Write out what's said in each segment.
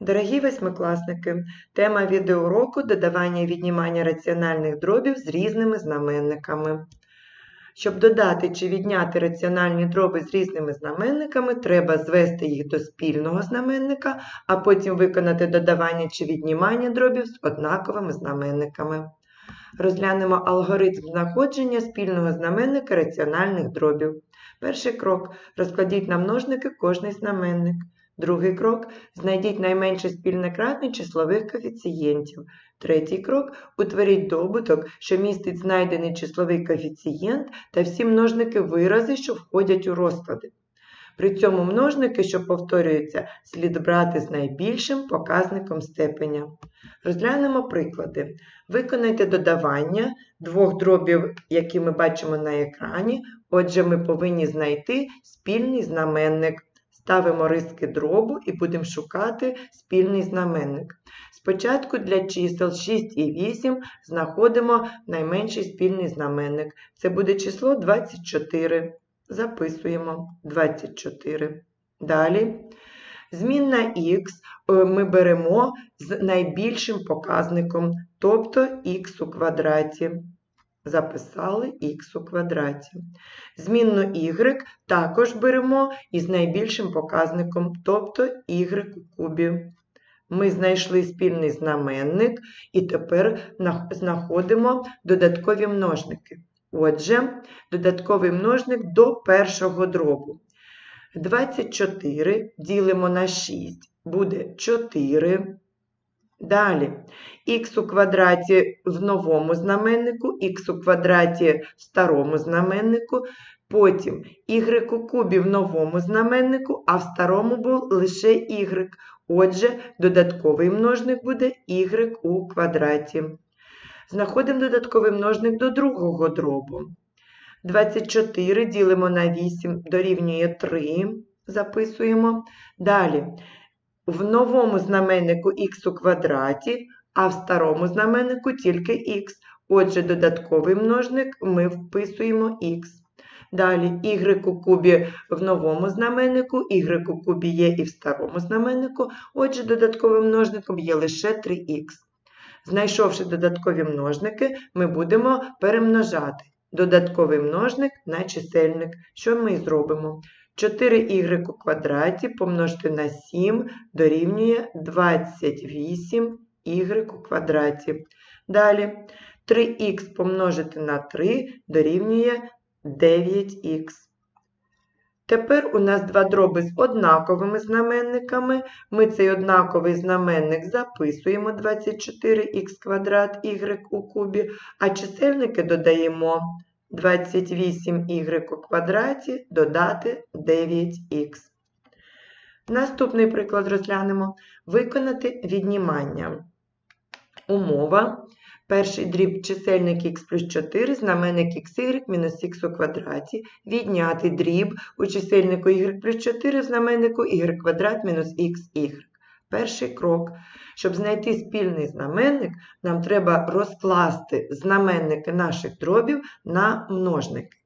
Дорогі восьмикласники, тема відеоуроку додавання і віднімання раціональних дробів з різними знаменниками. Щоб додати чи відняти раціональні дроби з різними знаменниками, треба звести їх до спільного знаменника, а потім виконати додавання чи віднімання дробів з однаковими знаменниками. Розглянемо алгоритм знаходження спільного знаменника раціональних дробів. Перший крок. Розкладіть на множники кожний знаменник. Другий крок знайдіть найменше спільне кратне числових коефіцієнтів. Третій крок утворіть добуток, що містить знайдений числовий коефіцієнт та всі множники вирази, що входять у розклади. При цьому множники, що повторюються, слід брати з найбільшим показником степеня. Розглянемо приклади. Виконайте додавання двох дробів, які ми бачимо на екрані. Отже, ми повинні знайти спільний знаменник. Ставимо риски дробу і будемо шукати спільний знаменник. Спочатку для чисел 6 і 8 знаходимо найменший спільний знаменник. Це буде число 24. Записуємо 24. Далі. Змінна х ми беремо з найбільшим показником, тобто х у квадраті. Записали х у квадраті. Змінну y також беремо із найбільшим показником, тобто y у кубі. Ми знайшли спільний знаменник і тепер знаходимо додаткові множники. Отже, додатковий множник до першого дробу. 24 ділимо на 6, буде 4. Далі, х у квадраті в новому знаменнику, х у квадраті в старому знаменнику, потім y у кубі в новому знаменнику, а в старому був лише y. Отже, додатковий множник буде y у квадраті. Знаходимо додатковий множник до другого дробу. 24 ділимо на 8 дорівнює 3. Записуємо. Далі. В новому знаменнику х у квадраті, а в старому знаменнику тільки х. Отже, додатковий множник ми вписуємо х. Далі y у кубі в новому знаменнику, y у кубі є і в старому знаменнику, отже, додатковим множником є лише 3х. Знайшовши додаткові множники, ми будемо перемножати додатковий множник на чисельник. Що ми і зробимо? 4y у квадраті помножити на 7 дорівнює 28y у квадраті. Далі 3х помножити на 3 дорівнює 9х. Тепер у нас два дроби з однаковими знаменниками. Ми цей однаковий знаменник записуємо 24х квадрат у кубі, а чисельники додаємо 28y у квадраті додати 9х. Наступний приклад розглянемо. Виконати віднімання. Умова. Перший дріб чисельник х плюс 4, знаменник xy мінус х у квадраті. Відняти дріб у чисельнику y плюс 4, знаменнику y квадрат мінус xy. Перший крок. Щоб знайти спільний знаменник, нам треба розкласти знаменники наших дробів на множники.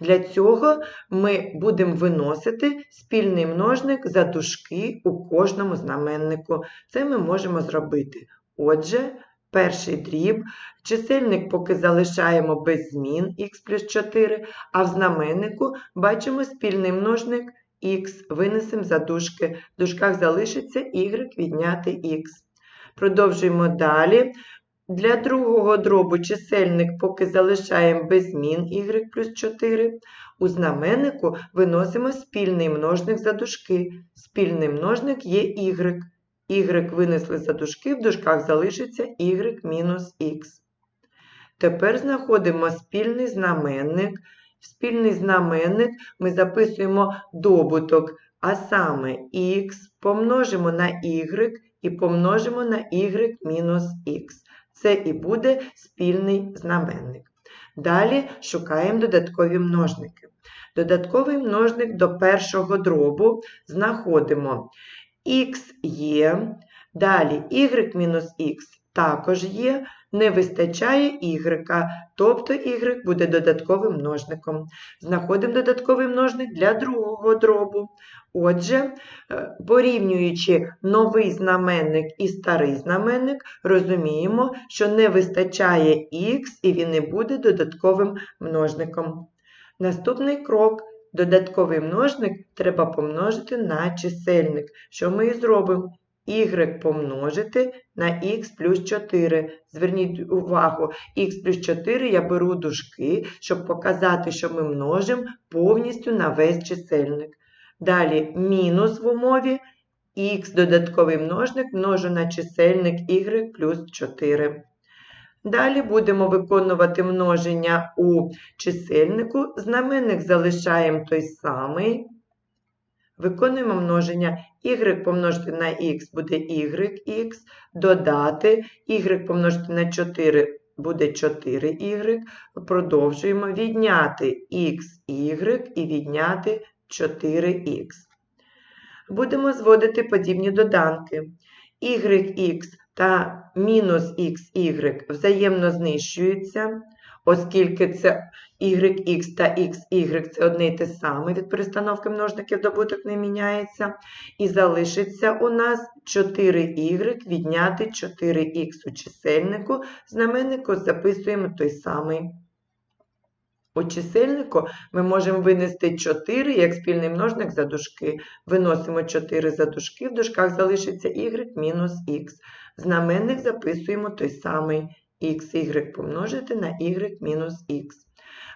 Для цього ми будемо виносити спільний множник за дужки у кожному знаменнику. Це ми можемо зробити. Отже, перший дріб, чисельник поки залишаємо без змін х плюс 4, а в знаменнику бачимо спільний множник х, винесемо за дужки. В дужках залишиться y відняти х. Продовжуємо далі. Для другого дробу чисельник поки залишаємо без змін y плюс 4. У знаменнику виносимо спільний множник за дужки. Спільний множник є y. y винесли за дужки, в дужках залишиться y мінус х. Тепер знаходимо спільний знаменник. Спільний знаменник ми записуємо добуток, а саме х помножимо на y і помножимо на y мінус х. Це і буде спільний знаменник. Далі шукаємо додаткові множники. Додатковий множник до першого дробу знаходимо х є, далі y мінус х також є, Не вистачає y, тобто y буде додатковим множником. Знаходимо додатковий множник для другого дробу. Отже, е, порівнюючи новий знаменник і старий знаменник, розуміємо, що не вистачає х і він не буде додатковим множником. Наступний крок. Додатковий множник треба помножити на чисельник. Що ми і зробимо? Y помножити на х плюс 4. Зверніть увагу, х плюс 4 я беру дужки, щоб показати, що ми множимо повністю на весь чисельник. Далі мінус в умові х додатковий множник множу на чисельник y плюс 4. Далі будемо виконувати множення у чисельнику. Знаменник залишаємо той самий. Виконуємо множення y помножити на x буде yx, додати y помножити на 4 буде 4y. Продовжуємо відняти xy і відняти 4х. Будемо зводити подібні доданки. YX та мінус xy взаємно знищуються, оскільки це YX та XY це одне й те саме, від перестановки множників добуток не міняється. І залишиться у нас 4y відняти 4х у чисельнику, знаменнику записуємо той самий. У чисельнику ми можемо винести 4 як спільний множник за дужки. Виносимо 4 за дужки, в дужках залишиться y мінус х. Знаменник записуємо той самий xy помножити на y мінус х.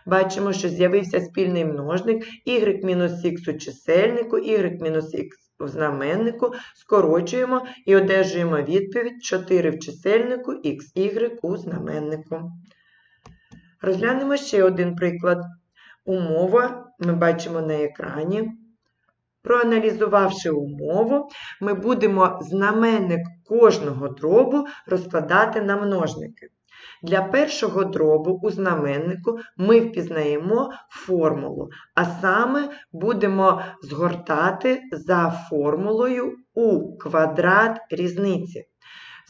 Бачимо, що з'явився спільний множник y мінус х у чисельнику, y мінус х у знаменнику, скорочуємо і одержуємо відповідь 4 в чисельнику, xy у знаменнику. Розглянемо ще один приклад. Умова ми бачимо на екрані. Проаналізувавши умову, ми будемо знаменник кожного дробу розкладати на множники. Для першого дробу у знаменнику ми впізнаємо формулу, а саме будемо згортати за формулою у квадрат різниці.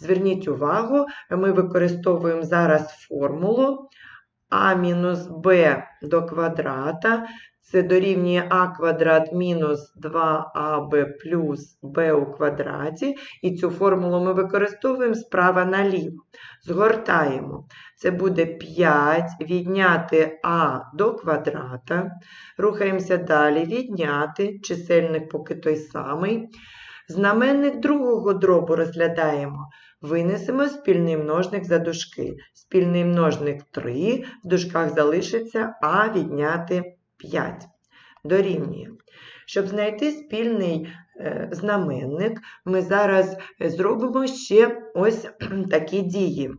Зверніть увагу, ми використовуємо зараз формулу а мінус b до квадрата. Це дорівнює а квадрат мінус 2аб плюс b у квадраті. І цю формулу ми використовуємо справа наліво. Згортаємо. Це буде 5 відняти а до квадрата. Рухаємося далі, відняти, чисельник поки той самий. Знаменник другого дробу розглядаємо. Винесемо спільний множник за дужки. Спільний множник 3, в дужках залишиться а відняти 5. Дорівнює. Щоб знайти спільний е, знаменник, ми зараз зробимо ще ось такі дії.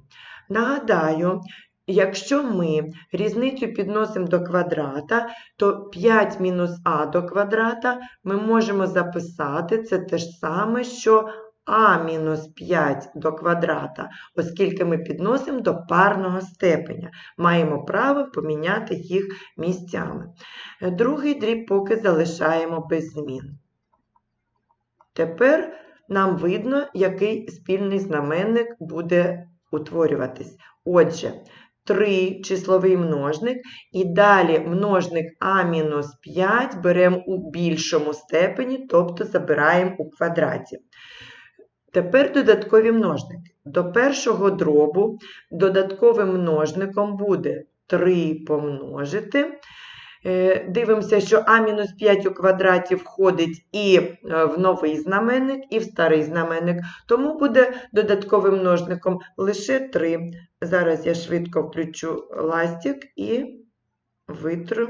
Нагадаю, якщо ми різницю підносимо до квадрата, то 5 мінус а до квадрата ми можемо записати це те ж саме, що а мінус 5 до квадрата, оскільки ми підносимо до парного степеня. Маємо право поміняти їх місцями. Другий дріб поки залишаємо без змін. Тепер нам видно, який спільний знаменник буде утворюватись. Отже, 3 числовий множник, і далі множник А-5 беремо у більшому степені, тобто забираємо у квадраті. Тепер додаткові множники. До першого дробу додатковим множником буде 3 помножити. Е, дивимося, що А-5 у квадраті входить і е, в новий знаменник, і в старий знаменник. Тому буде додатковим множником лише 3. Зараз я швидко включу ластик і витру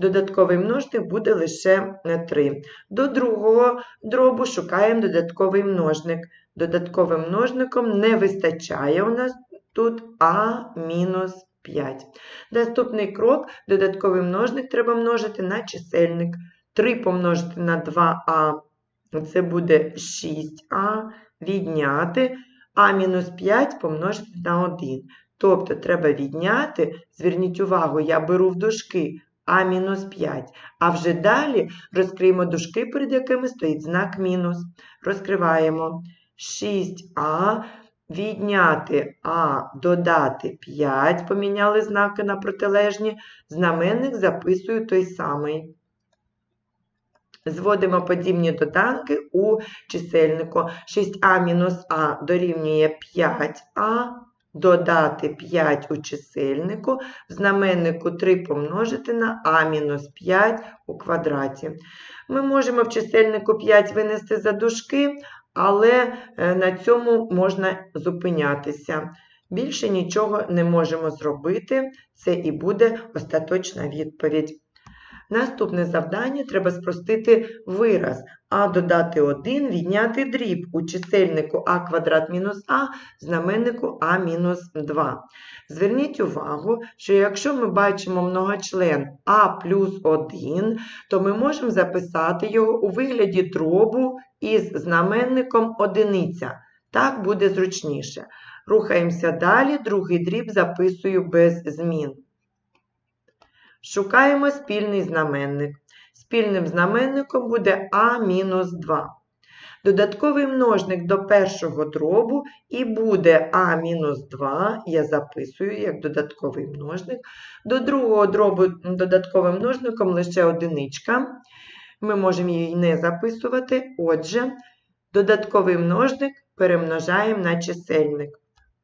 Додатковий множник буде лише 3. До другого дробу шукаємо додатковий множник. Додатковим множником не вистачає у нас тут А мінус 5. Наступний крок додатковий множник треба множити на чисельник. 3 помножити на 2а, це буде 6а, відняти, а-5 помножити на 1. Тобто треба відняти, зверніть увагу, я беру в дужки а-5. А вже далі розкриємо дужки, перед якими стоїть знак мінус. Розкриваємо 6а відняти А, додати 5, поміняли знаки на протилежні, знаменник записую той самий. Зводимо подібні доданки у чисельнику. 6а мінус А дорівнює 5а, додати 5 у чисельнику, в знаменнику 3 помножити на а мінус 5 у квадраті. Ми можемо в чисельнику 5 винести за дужки, але е, на цьому можна зупинятися. Більше нічого не можемо зробити, це і буде остаточна відповідь. Наступне завдання треба спростити вираз а додати 1, відняти дріб у чисельнику а квадрат мінус а, знаменнику а мінус 2. Зверніть увагу, що якщо ми бачимо многочлен а плюс 1, то ми можемо записати його у вигляді дробу із знаменником одиниця. Так буде зручніше. Рухаємося далі, другий дріб записую без змін. Шукаємо спільний знаменник. Спільним знаменником буде А-2. Додатковий множник до першого дробу і буде А-2, я записую як додатковий множник. До другого дробу додатковим множником лише одиничка. Ми можемо її не записувати. Отже, додатковий множник перемножаємо на чисельник.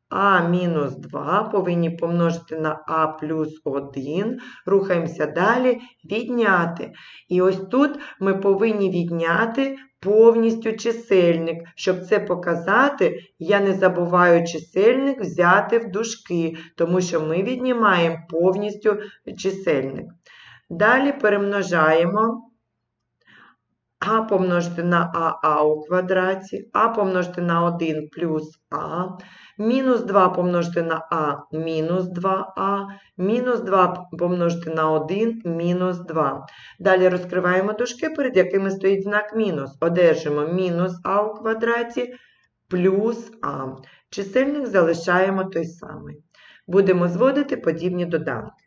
А мінус 2 повинні помножити на А плюс 1. Рухаємося далі, відняти. І ось тут ми повинні відняти повністю чисельник. Щоб це показати, я не забуваю чисельник взяти в дужки, тому що ми віднімаємо повністю чисельник. Далі перемножаємо. А помножити на АА у квадраті, А помножити на 1 плюс А, мінус 2 помножити на А мінус 2А, мінус 2 помножити на 1 мінус 2. Далі розкриваємо дужки, перед якими стоїть знак мінус. Одержимо мінус А у квадраті плюс А. Чисельник залишаємо той самий. Будемо зводити подібні доданки.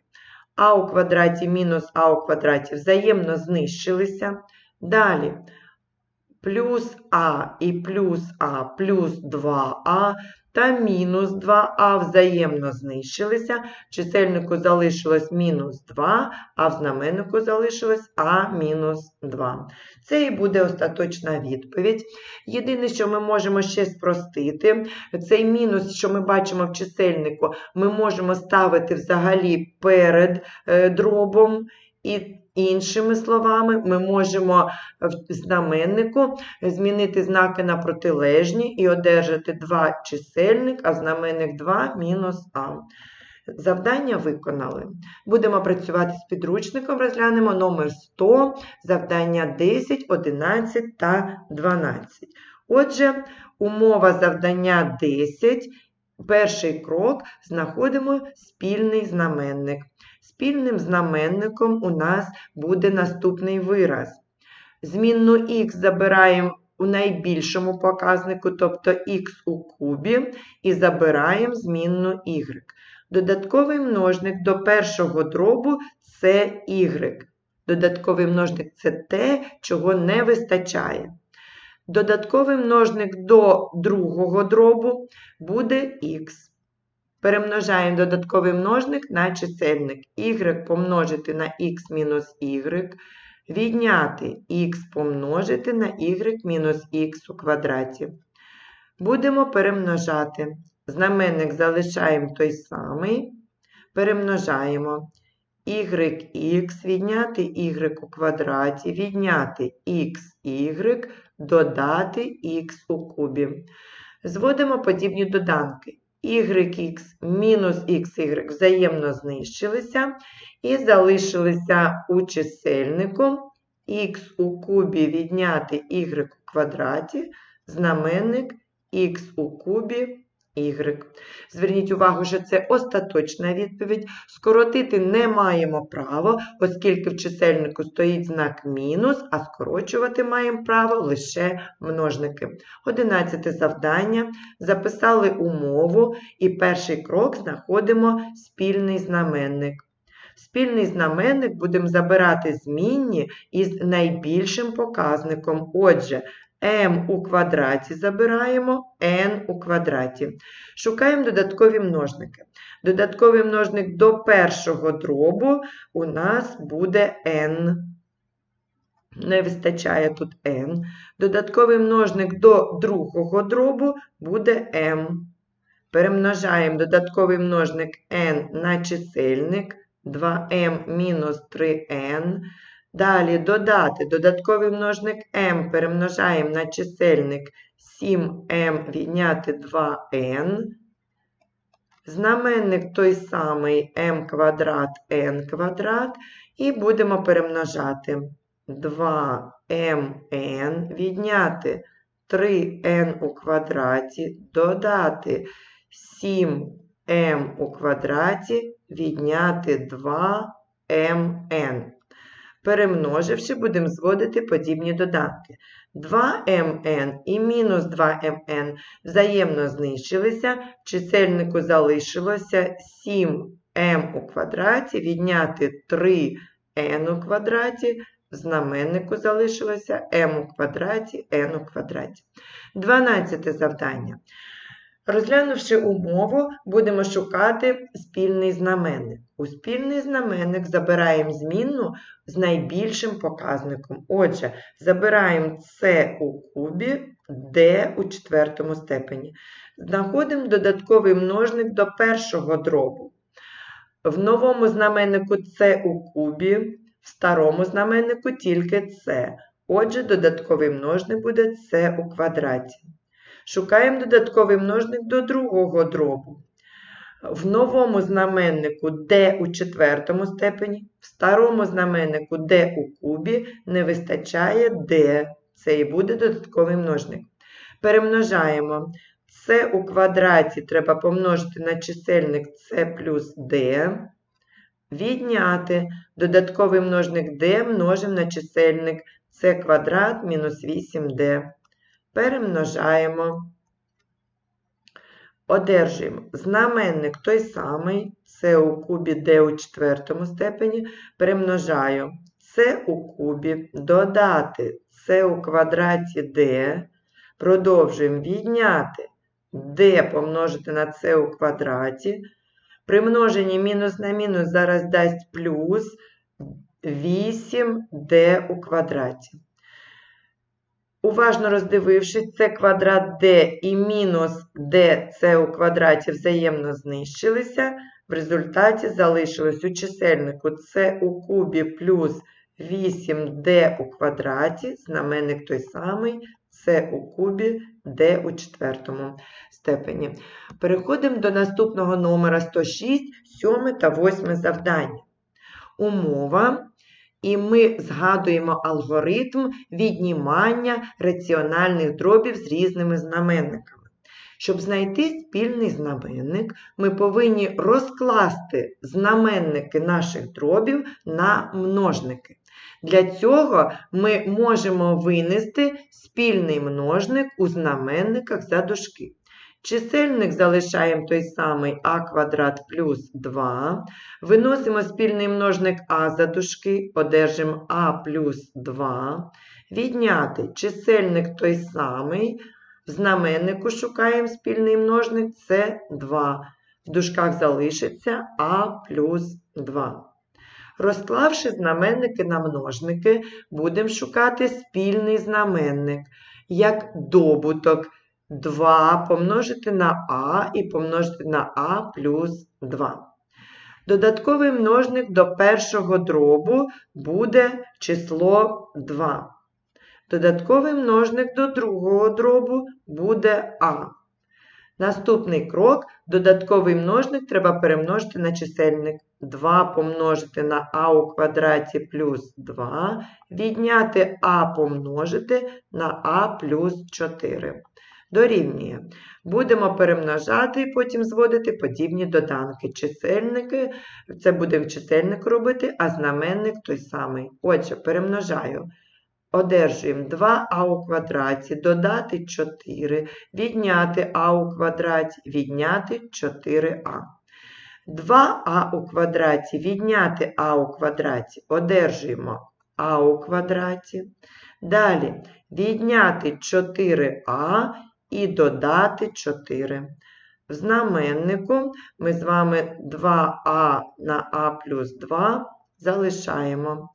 А у квадраті мінус А у квадраті взаємно знищилися. Далі плюс А і плюс А плюс 2А та мінус 2а взаємно знищилися. Чисельнику залишилось мінус 2, а в знаменнику залишилось а мінус 2. Це і буде остаточна відповідь. Єдине, що ми можемо ще спростити, цей мінус, що ми бачимо в чисельнику, ми можемо ставити взагалі перед е, дробом. І іншими словами, ми можемо в знаменнику змінити знаки на протилежні і одержати 2 чисельник, а знаменник 2 мінус А. Завдання виконали. Будемо працювати з підручником, розглянемо номер 100, завдання 10, 11 та 12. Отже, умова завдання 10. Перший крок знаходимо спільний знаменник. Спільним знаменником у нас буде наступний вираз. Змінну х забираємо у найбільшому показнику, тобто х у кубі, і забираємо змінну y. Додатковий множник до першого дробу це y. Додатковий множник це те, чого не вистачає. Додатковий множник до другого дробу буде х. Перемножаємо додатковий множник на чисельник. y помножити на x мінус y, відняти х помножити на y мінус х у квадраті. Будемо перемножати. Знаменник залишаємо той самий. Перемножаємо yx, відняти y у квадраті, відняти xy, додати х у кубі. Зводимо подібні доданки yx мінус xy взаємно знищилися і залишилися у чисельнику. Х у кубі відняти y у квадраті, знаменник х у кубі y. Зверніть увагу, що це остаточна відповідь. Скоротити не маємо права, оскільки в чисельнику стоїть знак мінус, а скорочувати маємо право лише множники. Одинадцяте завдання. Записали умову і перший крок знаходимо спільний знаменник. Спільний знаменник будемо забирати змінні із найбільшим показником. Отже, m у квадраті забираємо, n у квадраті. Шукаємо додаткові множники. Додатковий множник до першого дробу у нас буде n. Не вистачає тут n. Додатковий множник до другого дробу буде m. Перемножаємо додатковий множник n на чисельник 2m мінус 3n. Далі додати додатковий множник m перемножаємо на чисельник 7m відняти 2n. Знаменник той самий m квадрат n квадрат. І будемо перемножати 2mn відняти 3n у квадраті, додати 7m у квадраті, відняти 2mn. Перемноживши, будемо зводити подібні доданки. 2mn і мінус 2mn взаємно знищилися, чисельнику залишилося 7m у квадраті, відняти 3n у квадраті, в знаменнику залишилося m у квадраті, n у квадраті. 12 завдання. Розглянувши умову, будемо шукати спільний знаменник. У спільний знаменник забираємо змінну з найбільшим показником. Отже, забираємо c у кубі, d у четвертому степені. Знаходимо додатковий множник до першого дробу. В новому знаменнику c у кубі, в старому знаменнику тільки c. Отже, додатковий множник буде c у квадраті. Шукаємо додатковий множник до другого дробу. В новому знаменнику d у четвертому степені, в старому знаменнику d у кубі не вистачає d. Це і буде додатковий множник. Перемножаємо c у квадраті треба помножити на чисельник c плюс d. Відняти додатковий множник d множимо на чисельник c квадрат мінус 8d. Перемножаємо. Одержуємо знаменник той самий, це у кубі d у четвертому степені, перемножаю це у кубі, додати це у квадраті d, продовжуємо відняти d помножити на це у квадраті. При множенні мінус на мінус зараз дасть плюс 8d у квадраті. Уважно роздивившись, це квадрат d і мінус dc у квадраті взаємно знищилися. В результаті залишилось у чисельнику c у кубі плюс 8d у квадраті, знаменник той самий, c у кубі d у четвертому степені. Переходимо до наступного номера 106, 7 та 8 завдання. Умова. І ми згадуємо алгоритм віднімання раціональних дробів з різними знаменниками. Щоб знайти спільний знаменник, ми повинні розкласти знаменники наших дробів на множники. Для цього ми можемо винести спільний множник у знаменниках за дужки. Чисельник залишаємо той самий а квадрат плюс 2. Виносимо спільний множник а за дужки, одержимо а плюс 2. Відняти чисельник той самий. В знаменнику шукаємо спільний множник це 2. В дужках залишиться а плюс 2. Розклавши знаменники на множники, будемо шукати спільний знаменник, як добуток. 2 помножити на а і помножити на а плюс 2. Додатковий множник до першого дробу буде число 2. Додатковий множник до другого дробу буде а. Наступний крок додатковий множник треба перемножити на чисельник. 2 помножити на а у квадраті плюс 2, відняти а помножити на а плюс 4 дорівнює. Будемо перемножати і потім зводити подібні доданки. Чисельники, це будемо чисельник робити, а знаменник той самий. Отже, перемножаю. Одержуємо 2а у квадраті, додати 4, відняти а у квадраті, відняти 4а. 2а у квадраті, відняти а у квадраті, одержуємо а у квадраті. Далі відняти 4а і додати 4. В знаменнику ми з вами 2а на а плюс 2 залишаємо.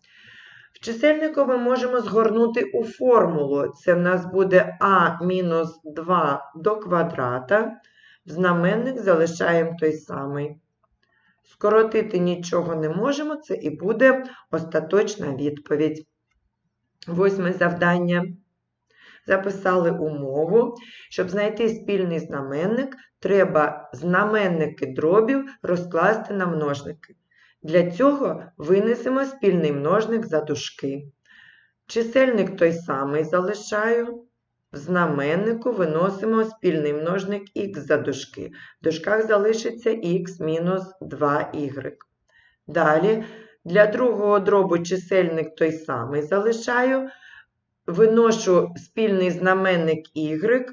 В чисельнику ми можемо згорнути у формулу. Це в нас буде а мінус 2 до квадрата. В знаменник залишаємо той самий. Скоротити нічого не можемо, це і буде остаточна відповідь. Восьме завдання. Записали умову. Щоб знайти спільний знаменник, треба знаменники дробів розкласти на множники. Для цього винесемо спільний множник за дужки. Чисельник той самий залишаю. В знаменнику виносимо спільний множник х за дужки. В дужках залишиться х мінус 2y. Далі, для другого дробу чисельник той самий залишаю. Виношу спільний знаменник y,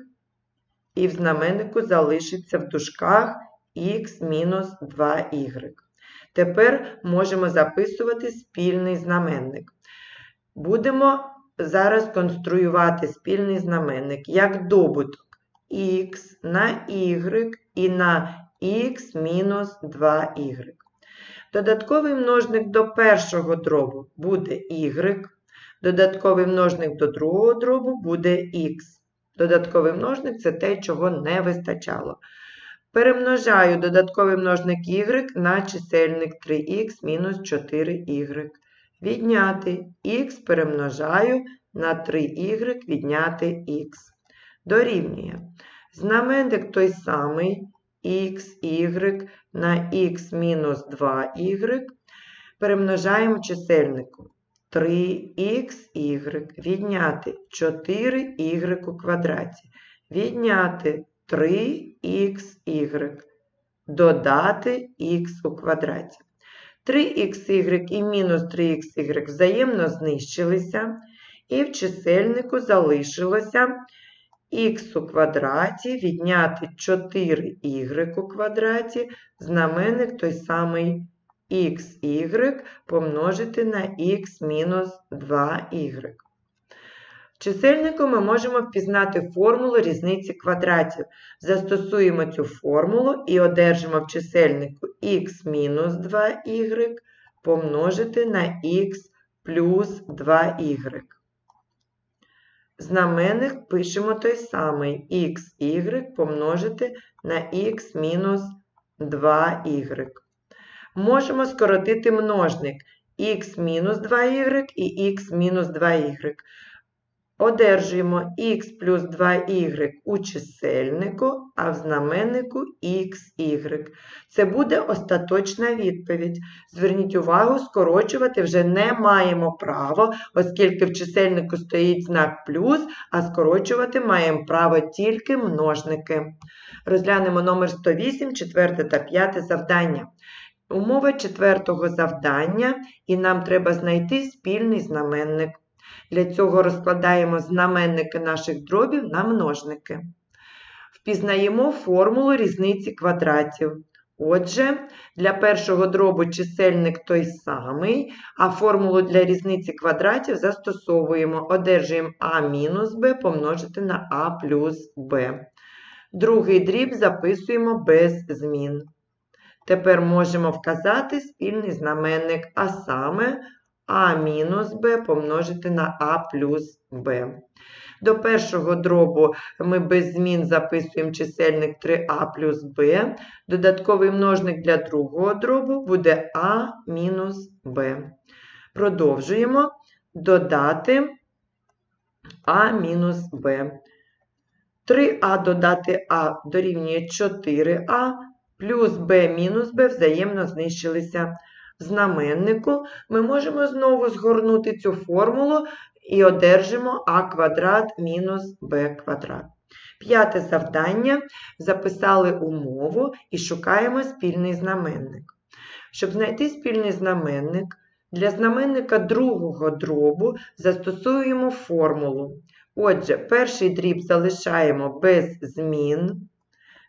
і в знаменнику залишиться в дужках х мінус 2y. Тепер можемо записувати спільний знаменник. Будемо зараз конструювати спільний знаменник як добуток х на y і на х мінус 2y. Додатковий множник до першого дробу буде y, додатковий множник до другого дробу буде х. Додатковий множник це те, чого не вистачало. Перемножаю додатковий множник y на чисельник 3х мінус 4y. Відняти х перемножаю на 3y відняти х. Дорівнює. Знаменник той самий xy на х мінус 2y. Перемножаємо чисельнику 3xy відняти 4y у квадраті. Відняти 3xy. Додати х у квадраті. 3xy і мінус 3xy взаємно знищилися, і в чисельнику залишилося х у квадраті відняти 4y у квадраті, знаменник той самий xy помножити на х мінус 2y. В чисельнику ми можемо впізнати формулу різниці квадратів. Застосуємо цю формулу і одержимо в чисельнику х мінус 2y помножити на х плюс 2y. Знаменник пишемо той самий xy помножити на х мінус 2y. Можемо скоротити множник х мінус 2y і х мінус 2y. Одержуємо х плюс 2y у чисельнику, а в знаменнику xy. Це буде остаточна відповідь. Зверніть увагу, скорочувати вже не маємо права, оскільки в чисельнику стоїть знак плюс, а скорочувати маємо право тільки множники. Розглянемо номер 108, 4 та 5 завдання. Умова четвертого завдання, і нам треба знайти спільний знаменник. Для цього розкладаємо знаменники наших дробів на множники. Впізнаємо формулу різниці квадратів. Отже, для першого дробу чисельник той самий, а формулу для різниці квадратів застосовуємо, одержуємо а мінус b помножити на а плюс b. Другий дріб записуємо без змін. Тепер можемо вказати спільний знаменник, а саме а мінус b помножити на а плюс b. До першого дробу ми без змін записуємо чисельник 3а плюс b. Додатковий множник для другого дробу буде а мінус b. Продовжуємо додати а мінус b. 3а додати а дорівнює 4а, плюс b мінус b взаємно знищилися В знаменнику, ми можемо знову згорнути цю формулу і одержимо а квадрат мінус b квадрат. П'яте завдання. Записали умову і шукаємо спільний знаменник. Щоб знайти спільний знаменник, для знаменника другого дробу застосуємо формулу. Отже, перший дріб залишаємо без змін.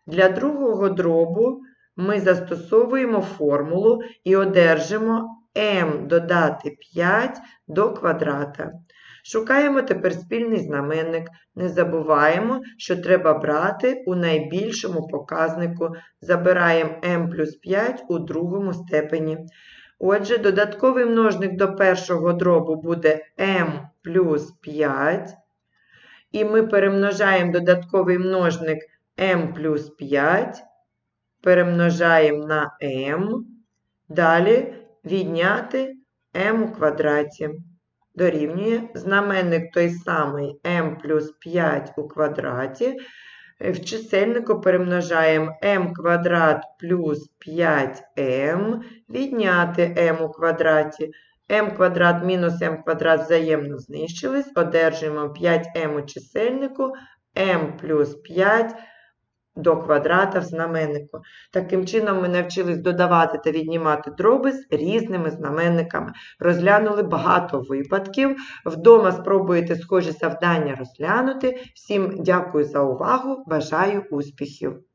Для другого дробу ми застосовуємо формулу і одержимо m додати 5 до квадрата. Шукаємо тепер спільний знаменник. Не забуваємо, що треба брати у найбільшому показнику. Забираємо m плюс 5 у другому степені. Отже, додатковий множник до першого дробу буде m плюс 5. І ми перемножаємо додатковий множник m плюс 5, перемножаємо на m. Далі відняти m у квадраті. Дорівнює знаменник той самий m плюс 5 у квадраті. В чисельнику перемножаємо m квадрат плюс 5m, відняти m у квадраті. m квадрат мінус m квадрат взаємно знищились, одержуємо 5m у чисельнику, m плюс 5 до квадрата в знаменнику. Таким чином ми навчились додавати та віднімати дроби з різними знаменниками. Розглянули багато випадків. Вдома спробуєте схожі завдання розглянути. Всім дякую за увагу, бажаю успіхів!